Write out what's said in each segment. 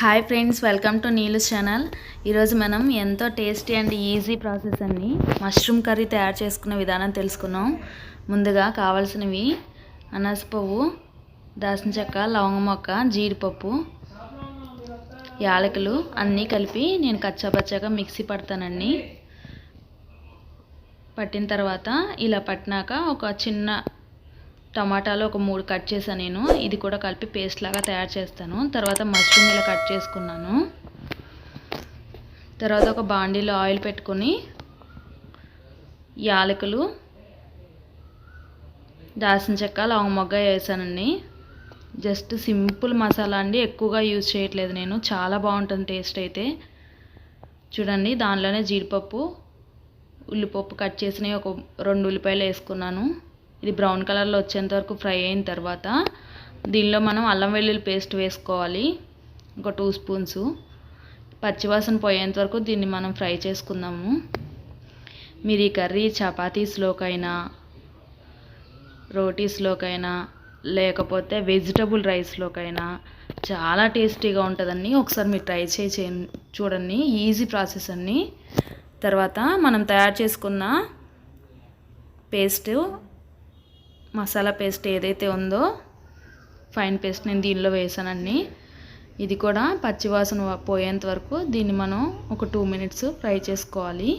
Hi friends welcome to Neelu channel ఈరోజు మనం ఎంతో టేస్టీ అండ్ ఈజీ ప్రాసెస్ అన్ని మష్రూమ్ కర్రీ తయారు చేసుకునే విధానం తెలుసుకున్నాం. ముందుగా కావాల్సినవి అనసపువ్వు దాసిన చెక్క లవంగ మొక్క జీడిపప్పు యాలకులు అన్నీ కలిపి నేను కచ్చాపచ్చాగా మిక్సీ పడతానండి పట్టిన తర్వాత ఇలా పట్టినాక ఒక చిన్న టమాటాలు ఒక మూడు కట్ చేశాను నేను. ఇది కూడా కలిపి పేస్ట్ లాగా తయారు చేస్తాను. తర్వాత మష్రూమ్ ఇలా కట్ చేసుకున్నాను. తర్వాత ఒక బాండీలో ఆయిల్ పెట్టుకొని యాలకులు దాసిన చెక్క లవంగ మొగ్గ వేసానండి. జస్ట్ సింపుల్ మసాలా అండి. ఎక్కువగా యూజ్ చేయట్లేదు నేను. చాలా బాగుంటుంది టేస్ట్ అయితే. చూడండి దానిలోనే జీడిపప్పు ఉల్లిపప్పు కట్ చేసినవి ఒక రెండు ఉల్లిపాయలు వేసుకున్నాను. ఇది బ్రౌన్ కలర్లో వచ్చేంత వరకు ఫ్రై అయిన తర్వాత దీనిలో మనం అల్లం వెల్లుల్లి పేస్ట్ వేసుకోవాలి. ఒక టూ స్పూన్స్. పచ్చివాసన పోయేంత వరకు దీన్ని మనం ఫ్రై చేసుకుందాము. మీరు ఈ కర్రీ చపాతీస్లోకైనా రోటీస్లోకైనా లేకపోతే వెజిటబుల్ రైస్లోకైనా చాలా టేస్టీగా ఉంటుందండి ఒకసారి మీరు ట్రై చేసి చూడండి. ఈజీ ప్రాసెస్ అన్నీ. తర్వాత మనం తయారు చేసుకున్న పేస్ట్ మసాలా పేస్ట్ ఏదైతే ఉందో ఫైన్ పేస్ట్ నేను దీనిలో వేసానండి ఇది కూడా పచ్చివాసన పోయేంత వరకు దీన్ని మనం ఒక టూ మినిట్స్ ఫ్రై చేసుకోవాలి.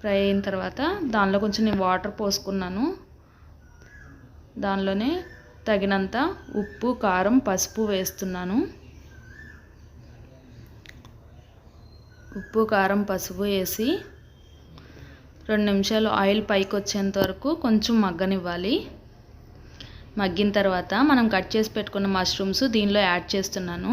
ఫ్రై అయిన తర్వాత దానిలో కొంచెం నేను వాటర్ పోసుకున్నాను. దానిలోనే తగినంత ఉప్పు కారం పసుపు వేస్తున్నాను. ఉప్పు కారం పసుపు వేసి రెండు నిమిషాలు ఆయిల్ పైకి వచ్చేంత వరకు కొంచెం మగ్గనివ్వాలి. మగ్గిన తర్వాత మనం కట్ చేసి పెట్టుకున్న మష్రూమ్స్ దీనిలో యాడ్ చేస్తున్నాను.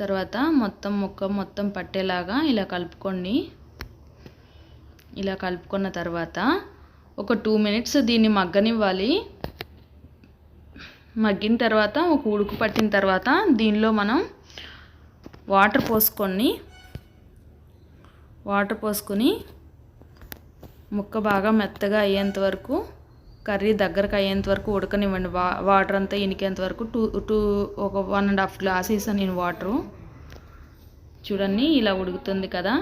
తర్వాత మొత్తం ముక్క మొత్తం పట్టేలాగా ఇలా కలుపుకోండి. ఇలా కలుపుకున్న తర్వాత ఒక టూ మినిట్స్ దీన్ని మగ్గనివ్వాలి. మగ్గిన తర్వాత ఒక ఉడుకు పట్టిన తర్వాత దీనిలో మనం వాటర్ పోసుకొని వాటర్ పోసుకొని ముక్క బాగా మెత్తగా అయ్యేంత వరకు కర్రీ దగ్గరకు అయ్యేంత వరకు ఉడకనివ్వండి. వా వాటర్ అంతా ఇనికేంత వరకు టూ టూ ఒక వన్ అండ్ హాఫ్ గ్లాస్ వేసాను నేను వాటరు. చూడండి ఇలా ఉడుకుతుంది కదా.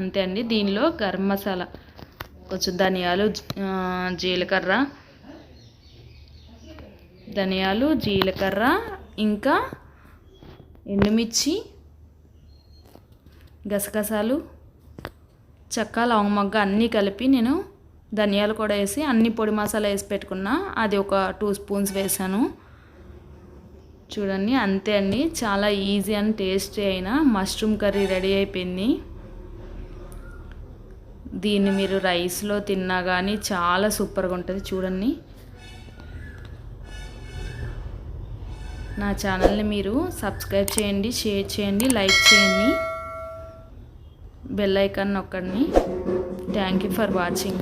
అంతే అండి. దీనిలో గరం మసాలా కొంచెం ధనియాలు జీలకర్ర ధనియాలు జీలకర్ర ఇంకా ఎండుమిర్చి గసగసాలు చెక్క లవంగ మొగ్గ అన్నీ కలిపి నేను ధనియాలు కూడా వేసి అన్ని పొడి మసాలా వేసి పెట్టుకున్నా. అది ఒక టూ స్పూన్స్ వేసాను. చూడండి అంతే అండి. చాలా ఈజీ అండ్ టేస్టీ అయిన మష్రూమ్ కర్రీ రెడీ అయిపోయింది. దీన్ని మీరు రైస్లో తిన్నా కానీ చాలా సూపర్గా ఉంటుంది చూడండి. నా ఛానల్ని మీరు సబ్స్క్రైబ్ చేయండి షేర్ చేయండి లైక్ చేయండి. బెల్ ఐకాన్ నొక్కండి. Thank you for watching